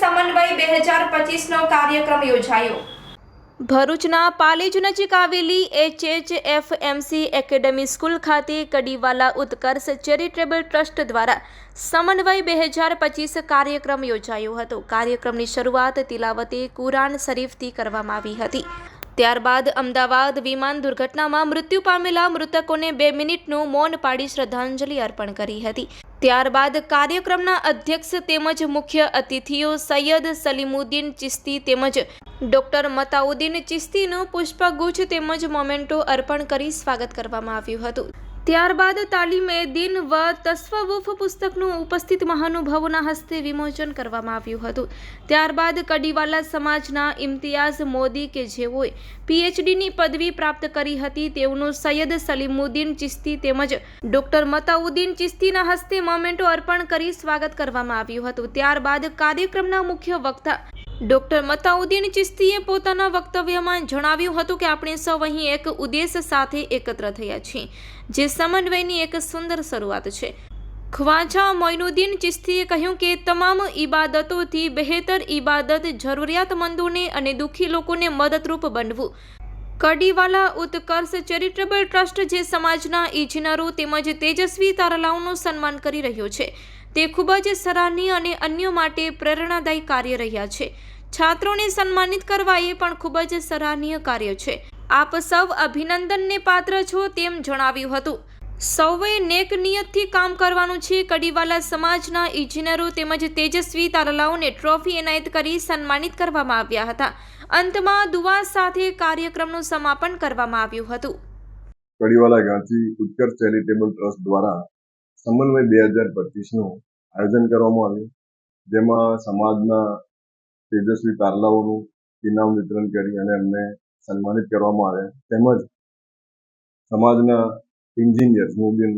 સમન્વય બે હજાર કાર્યક્રમ યોજાયો. ભરૂચના પાલેજ નજીક આવેલી એચએચએફએમસી એકેડેમી સ્કૂલ ખાતે કડીવાલા ઉત્કર્ષ ચેરિટેબલ ટ્રસ્ટ દ્વારા સમન્વય બે હજાર પચીસ કાર્યક્રમ યોજાયો હતો. કાર્યક્રમની શરૂઆત તિલાવતે કુરાન શરીફથી કરવામાં આવી હતી. ત્યારબાદ અમદાવાદ વિમાન દુર્ઘટનામાં મૃત્યુ પામેલા મૃતકોને બે મિનિટનું મૌન પાડી શ્રદ્ધાંજલિ અર્પણ કરી હતી. ત્યારબાદ કાર્યક્રમના અધ્યક્ષ તેમજ મુખ્ય અતિથિઓ સૈયદ સલીમુદ્દીન ચિસ્તી તેમજ ડોક્ટર મતાઉદ્દીન ચિસ્તીનું પુષ્પગુચ્છ તેમજ મોમેન્ટો અર્પણ કરી સ્વાગત કરવામાં આવ્યું હતું. ત્યારબાદ તાલીમે દિન વ તસ્વવુફ પુસ્તકનું ઉપસ્થિત મહાનુભાવોના હસ્તે વિમોચન કરવામાં આવ્યું હતું. ત્યારબાદ કડીવાલા સમાજના ઇમ્તિયાઝ મોદી કે જેઓએ પીએચડીની પદવી પ્રાપ્ત કરી હતી તેઓનું સૈયદ સલીમુદ્દીન ચિસ્તી તેમજ ડોક્ટર મતાઉદ્દીન ચિસ્તીના હસ્તે મોમેન્ટો અર્પણ કરી સ્વાગત કરવામાં આવ્યું હતું. ત્યારબાદ કાર્યક્રમના મુખ્ય વક્તા ડોક્ટર મતાઉદ્દીન ચિસ્તીએ પોતાના વક્તવ્યમાં જણાવ્યું હતું કે આપણે સૌ અહીં એક ઉદ્દેશ સાથે એકત્ર થયા છીએ, જે સમન્વયની એક સુંદર શરૂઆત છે. ખ્વાજા મોઇનુદ્દીન ચિસ્તીએ કહ્યું કે તમામ ઇબાદતોથી બહેતર ઈબાદત જરૂરિયાતમંદોને અને દુઃખી લોકોને મદદરૂપ બનવું. કડીવાલા ઉત્કર્ષ ચેરિટેબલ ટ્રસ્ટ જે સમાજના ઇજનેરો તેમજ તેજસ્વી તારલાઓનું સન્માન કરી રહ્યો છે. તે ખૂબ જ સરાહનીય અને અન્યો માટે પ્રેરણાદાયી કાર્ય રહ્યા છે. છાત્રોને સન્માનિત કરવા એ પણ ખૂબ જ સરાહનીય કાર્ય છે. આપ સૌ અભિનંદનને પાત્ર છો તેમ જણાવ્યું હતું. સૌએ નેક નિયતથી કામ કરવાનું છે. કડીવાલા સમાજના ઇજનેરો તેમજ તેજસ્વી તારલાઓને ટ્રોફી એનાયત કરી સન્માનિત કરવામાં આવ્યા હતા. અંતમાં દુવા સાથે કાર્યક્રમનું સમાપન કરવામાં આવ્યું હતું. કડીવાલા ગાંધી ઉત્કર્ષ ચેરિટેબલ ટ્રસ્ટ દ્વારા સમન્વય બે હજાર પચીસનું આયોજન કરવામાં આવ્યું, જેમાં સમાજના તેજસ્વી તારલાઓનું ઇનામ વિતરણ કરી અને એમને સન્માનિત કરવામાં આવ્યા. તેમજ સમાજના એન્જિનિયર્સનું બી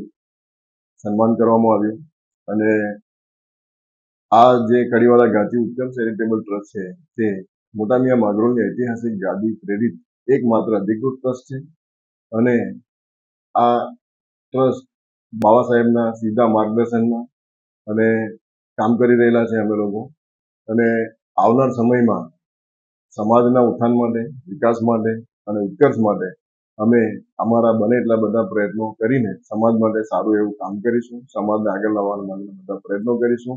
સન્માન કરવામાં આવ્યું. અને આ જે કડીવાળા ગાંધી ઉત્તમ ચેરિટેબલ ટ્રસ્ટ છે, તે મોટા મિયા માગરોળની ઐતિહાસિક ગાદી પ્રેરિત એકમાત્ર અધિકૃત ટ્રસ્ટ છે. અને આ ટ્રસ્ટ બાબા સાહેબના સીધા માર્ગદર્શનમાં અને કામ કરી રહેલા છે અમે લોકો. અને આવનાર સમયમાં સમાજના ઉત્થાન માટે, વિકાસ માટે અને ઉત્કર્ષ માટે અમે અમારા બને એટલા બધા પ્રયત્નો કરીને સમાજ માટે સારું એવું કામ કરીશું. સમાજને આગળ લાવવા માટે બધા પ્રયત્નો કરીશું.